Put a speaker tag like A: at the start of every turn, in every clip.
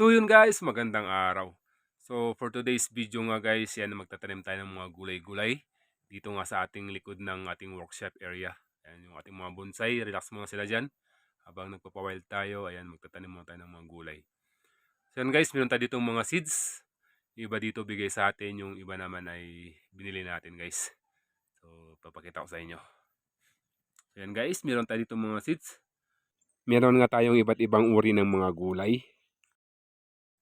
A: So yun guys, magandang araw. So for today's video nga guys, yan magtatanim tayo ng mga gulay-gulay dito nga sa ating likod ng ating workshop area. Ayan yung ating mga bonsai, relax muna sila dyan. Habang nagpapawild tayo, ayan magtatanim muna tayo ng mga gulay. So yan guys, meron tayo ditong mga seeds. Iba dito bigay sa atin, yung iba naman ay binili natin guys. So papakita ko sa inyo. So yan guys, meron tayo ditong mga seeds. Meron nga tayong iba't ibang uri ng mga gulay.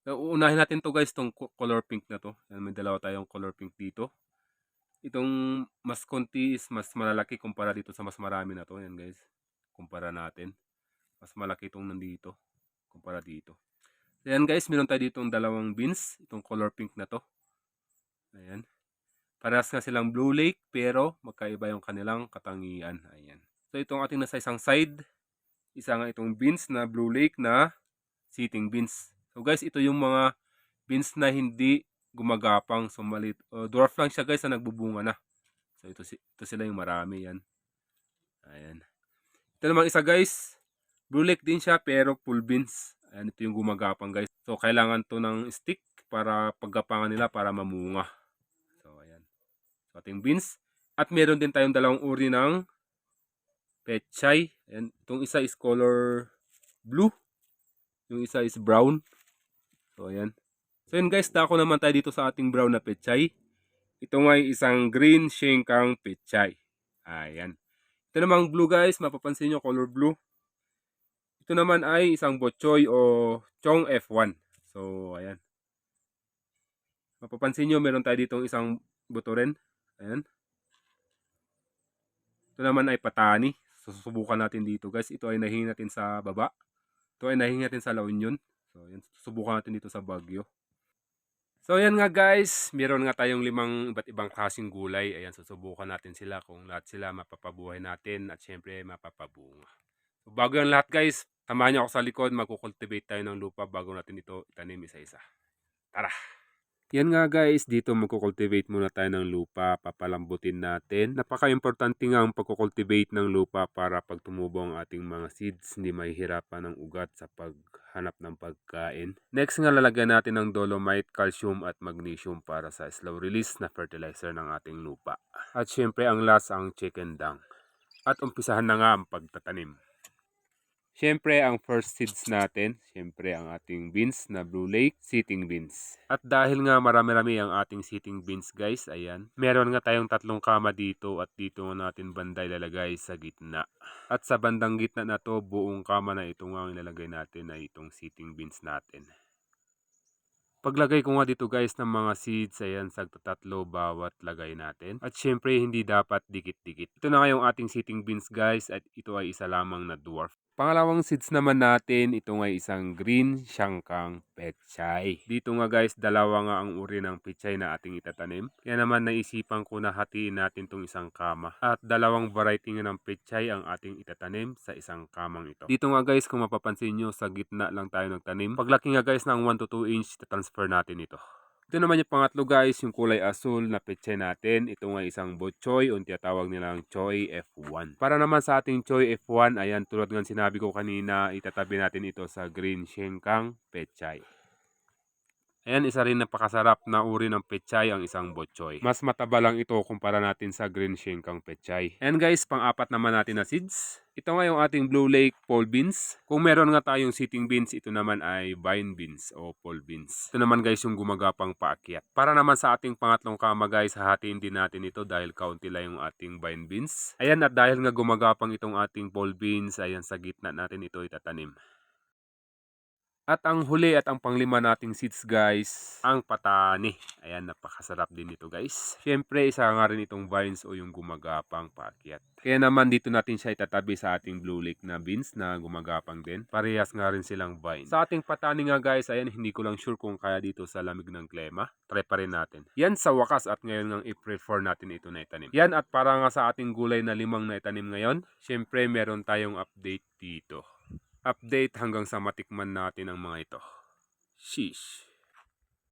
A: So, uunahin natin to guys, tong co- color pink na to. Yan, may dalawa tayong color pink dito. Itong mas konti is mas malalaki kumpara dito sa mas marami na to. Yan guys, kumpara natin. Mas malaki itong nandito kumpara dito. So, yan guys, meron tayo ditong dalawang beans. Itong color pink na to. Ayan. Parehas nga silang blue lake pero magkaiba yung kanilang katangian. Ayan. So itong ating nasa isang side, isa nga itong beans na blue lake na sitting beans. So guys, ito yung mga beans na hindi gumagapang. So malit, uh, dwarf lang siya guys na nagbubunga na. So ito, ito sila yung marami yan. Ayan. Ito namang isa guys, blue lake din siya pero full beans. Ayan, ito yung gumagapang guys. So kailangan to ng stick para paggapangan nila para mamunga. So ayan. So ating beans. At meron din tayong dalawang uri ng pechay. Ayan, itong isa is color blue. Yung isa is brown. So, ayan. So, yun guys, dako naman tayo dito sa ating brown na pechay. Ito nga isang green shenkang pechay. Ayan. Ito namang blue guys, mapapansin nyo, color blue. Ito naman ay isang botchoy o chong F1. So, ayan. Mapapansin nyo, meron tayo ditong isang buto rin. Ayan. Ito naman ay patani. Susubukan natin dito guys. Ito ay nahingi natin sa baba. Ito ay nahingi natin sa La Union. So, yan. Susubukan natin dito sa Baguio. So, yan nga guys. Meron nga tayong limang iba't ibang klaseng gulay. Ayan, susubukan natin sila kung lahat sila mapapabuhay natin at syempre mapapabunga. So, bago yan lahat guys, samahan niyo ako sa likod. Magkukultivate tayo ng lupa bago natin ito itanim isa-isa. Tara! Yan nga guys, dito magkukultivate muna tayo ng lupa, papalambutin natin. Napaka-importante nga ang pagkukultivate ng lupa para pag ang ating mga seeds, hindi mahihirapan ng ugat sa paghanap ng pagkain. Next nga lalagyan natin ng dolomite, calcium at magnesium para sa slow release na fertilizer ng ating lupa. At syempre ang last ang chicken dung. At umpisahan na nga ang pagtatanim. Siyempre, ang first seeds natin, siyempre ang ating beans na Blue Lake sitting beans. At dahil nga marami-rami ang ating sitting beans guys, ayan, meron nga tayong tatlong kama dito at dito natin banda ilalagay sa gitna. At sa bandang gitna na to, buong kama na ito nga ang ilalagay natin ay itong sitting beans natin. Paglagay ko nga dito guys ng mga seeds, ayan, sagtatatlo bawat lagay natin. At syempre, hindi dapat dikit-dikit. Ito na nga yung ating sitting beans guys at ito ay isa lamang na dwarf. Pangalawang seeds naman natin, ito nga isang green siyangkang pechay. Dito nga guys, dalawa nga ang uri ng pechay na ating itatanim. Kaya naman naisipan ko na hatiin natin tong isang kama. At dalawang variety nga ng pechay ang ating itatanim sa isang kamang ito. Dito nga guys, kung mapapansin nyo, sa gitna lang tayo nagtanim. Paglaki nga guys ng 1 to 2 inch, transfer natin ito. Ito naman yung pangatlo guys, yung kulay asul na pechay natin. Ito nga isang botchoy o tinatawag nilang choy F1. Para naman sa ating choy F1, ayan tulad ng sinabi ko kanina, itatabi natin ito sa green shenkang pechay. Ayan, isa rin napakasarap na uri ng pechay ang isang botchoy. Mas mataba lang ito kumpara natin sa green shenkang pechay. Ayan guys, pang-apat naman natin na seeds. Ito nga yung ating Blue Lake pole beans. Kung meron nga tayong sitting beans, ito naman ay vine beans o pole beans. Ito naman guys yung gumagapang paakyat. Para naman sa ating pangatlong kama guys, hahatiin din natin ito dahil kaunti lang yung ating vine beans. Ayan at dahil nga gumagapang itong ating pole beans, ayan sa gitna natin ito itatanim. At ang huli at ang panglima nating seeds guys, ang patani. Ayan, napakasarap din ito guys. Siyempre, isa nga rin itong vines o yung gumagapang paakyat. Kaya naman dito natin siya itatabi sa ating blue lake na beans na gumagapang din. Parehas nga rin silang vine. Sa ating patani nga guys, ayan, hindi ko lang sure kung kaya dito sa lamig ng klima. Try pa rin natin. Yan sa wakas at ngayon ng April 4 natin ito na itanim. Yan at para nga sa ating gulay na limang na itanim ngayon, siyempre meron tayong update dito update hanggang sa matikman natin ang mga ito. Sheesh.